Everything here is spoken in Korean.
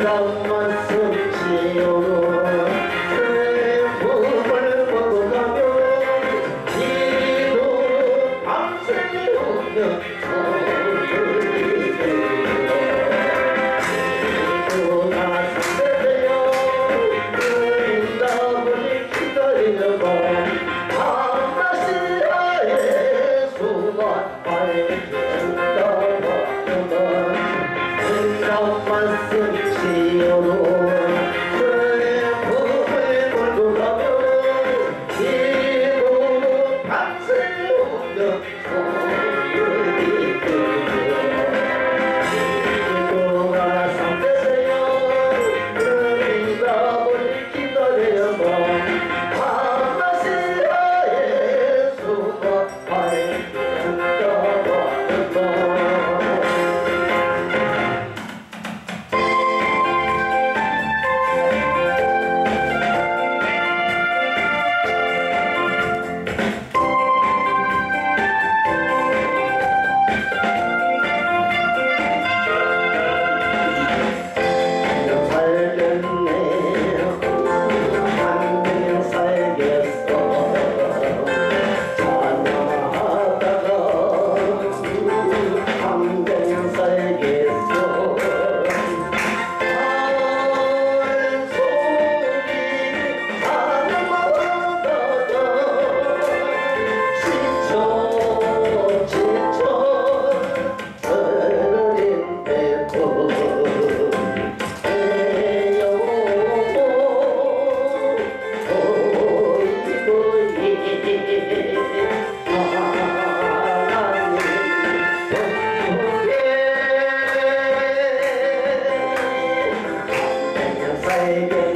생각만 숨지요 그의 품을 보고 가며 이도 밤새 오며 기다리는 바 Señor. make it.